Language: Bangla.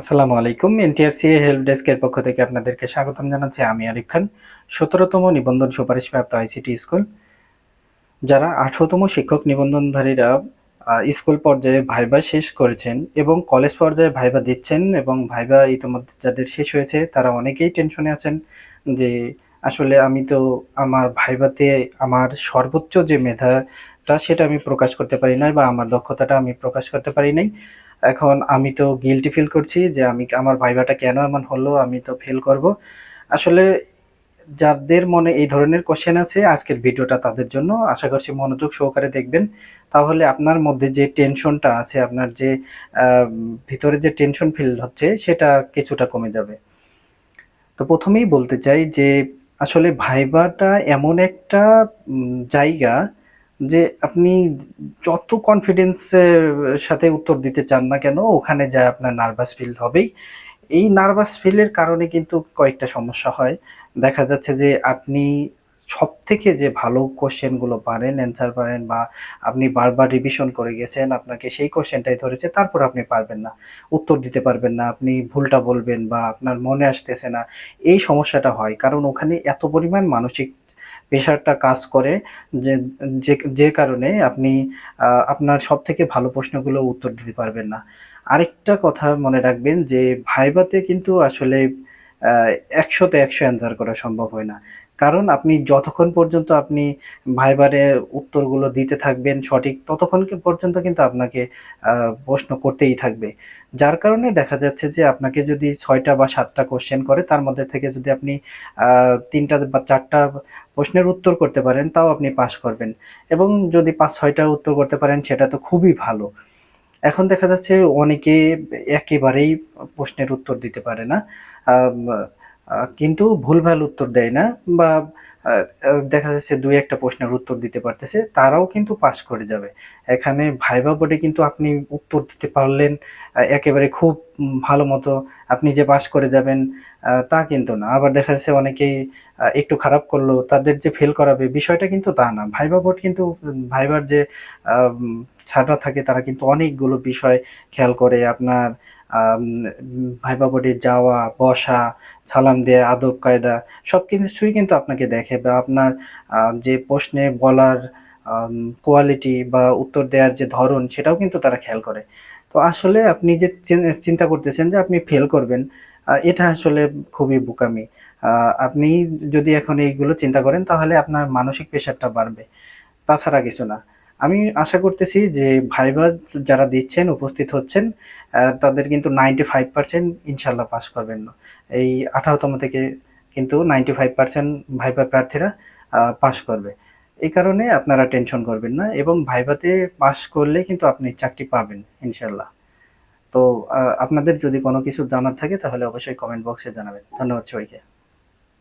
আসসালামু আলাইকুম। এনটিআরসি হেল্প ডেস্কের পক্ষ থেকে আপনাদেরকে স্বাগতম জানাচ্ছি। আমি আরিফ খান, সতেরোতম নিবন্ধন সুপারিশপ্রাপ্ত আইসিটি স্কুল। যারা আঠারোতম শিক্ষক নিবন্ধনধারীরা স্কুল পর্যায়ে ভাইবা শেষ করেছেন এবং কলেজ পর্যায়ে ভাইবা দিচ্ছেন এবং ভাইবা ইতিমধ্যে যাদের শেষ হয়েছে, তারা অনেকেই টেনশনে আছেন যে, আসলে আমি তো আমার ভাইবাতে আমার সর্বোচ্চ যে মেধাটা, সেটা আমি প্রকাশ করতে পারি নাই বা আমার দক্ষতাটা আমি প্রকাশ করতে পারি নাই। এখন আমি তো গিলটি ফিল করছি যে আমি, আমার ভাইভাটা কেন এমন হলো, আমি তো ফেল করব। আসলে যাদের মনে এই ধরনের কোশ্চেন আছে, আজকের ভিডিওটা তাদের জন্য আশা করছি মনোযোগ সহকারে দেখবেন। তাহলে আপনার মধ্যে যে টেনশনটা আছে, আপনার যে ভিতরে যে টেনশন ফিল হচ্ছে, সেটা কিছুটা কমে যাবে। তো প্রথমেই বলতে চাই যে, আসলে ভাইবাটা এমন একটা জায়গা যে আপনি যত কনফিডেন্সের সাথে উত্তর দিতে চান না কেন, ওখানে যায় আপনার নার্ভাস ফিল হবেই। এই নার্ভাস ফিলের কারণে কিন্তু কয়েকটা সমস্যা হয়। দেখা যাচ্ছে যে আপনি সব থেকে যে ভালো কোশ্চেনগুলো পারেন অ্যান্সার পারেন বা আপনি বারবার রিভিশন করে গেছেন, আপনাকে সেই কোশ্চেনটাই ধরেছে, তারপর আপনি পারবেন না। উত্তর দিতে পারবেন না, আপনি ভুলটা বলবেন বা আপনার মনে আসতেছে না। এই সমস্যাটা হয়, কারণ ওখানে এত পরিমাণ মানসিক প্রেশারটা কাজ করে যে যে কারণে আপনি আপনার সব থেকে ভালো প্রশ্নগুলো উত্তর দিতে পারবেন না। আরেকটা কথা মনে রাখবেন যে, ভাইবাতে কিন্তু আসলে একশোতে একশো অ্যান্সার করা সম্ভব হয় না। কারণ আপনি যতক্ষণ পর্যন্ত আপনি ভাইবারে উত্তরগুলো দিতে থাকবেন সঠিক ততক্ষণ পর্যন্ত কিন্তু আপনাকে প্রশ্ন করতেই থাকবে। যার কারণে দেখা যাচ্ছে যে আপনাকে যদি ছয়টা বা সাতটা কোশ্চেন করে, তার মধ্যে থেকে যদি আপনি তিনটা বা চারটা প্রশ্নের উত্তর করতে পারেন, তাও আপনি পাস করবেন। এবং যদি পাঁচ, ছয়টা উত্তর করতে পারেন, সেটা তো খুবই ভালো। এখন দেখা যাচ্ছে অনেকে একেবারেই প্রশ্নের উত্তর দিতে পারে না। কিন্তু ভুলভাল উত্তর দেয় না বা দেখা যাচ্ছে দুই একটা প্রশ্নের উত্তর দিতে পারতেছে, তারাও কিন্তু পাশ করে যাবে। এখানে ভাইবা বোর্ডে কিন্তু আপনি উত্তর দিতে পারলেন একেবারে খুব ভালো মতো আপনি যে পাস করে যাবেন তা কিন্তু না। আবার দেখা যাচ্ছে অনেকেই একটু খারাপ করল, তাদের যে ফেল করাবে বিষয়টা কিন্তু তা না। ভাইবা বোর্ড কিন্তু ভাইবার যে ছাত্ররা থাকে, তারা কিন্তু অনেকগুলো বিষয় খেয়াল করে। আপনার ভাইবা বোর্ডে যাওয়া, বসা, সালাম দেয়া, আদব কায়দা, সব কিছুই কিন্তু আপনাকে দেখে বা আপনার যে প্রশ্নে বলার কোয়ালিটি বা উত্তর দেওয়ার যে ধরন সেটাও কিন্তু তারা খেয়াল করে। তো আসলে আপনি যে চিন্তা করতেছেন যে আপনি ফেল করবেন এটা আসলে খুবই বোকামি। আপনি যদি এখন এইগুলো চিন্তা করেন তাহলে আপনার মানসিক প্রেশারটা বাড়বে। তাছাড়া কিছু না। আমি আশা করতেছি যে ভাইবা যারা দিচ্ছেন, উপস্থিত হচ্ছেন তাদের কিন্তু নাইনটি ফাইভ পার্সেন্ট ইনশাল্লাহ পাস করবেন। না এই আঠারোতম থেকে কিন্তু নাইনটি ফাইভ পার্সেন্ট ভাইবা প্রার্থীরা পাস করবে। এই কারণে আপনারা টেনশন করবেন না এবং ভাইভাতে পাস করলে কিন্তু আপনি চাকরি পাবেন ইনশাল্লাহ তো আপনাদের যদি কোনো কিছু জানার থাকে তাহলে অবশ্যই কমেন্ট বক্সে জানাবেন। ধন্যবাদ সবাইকে।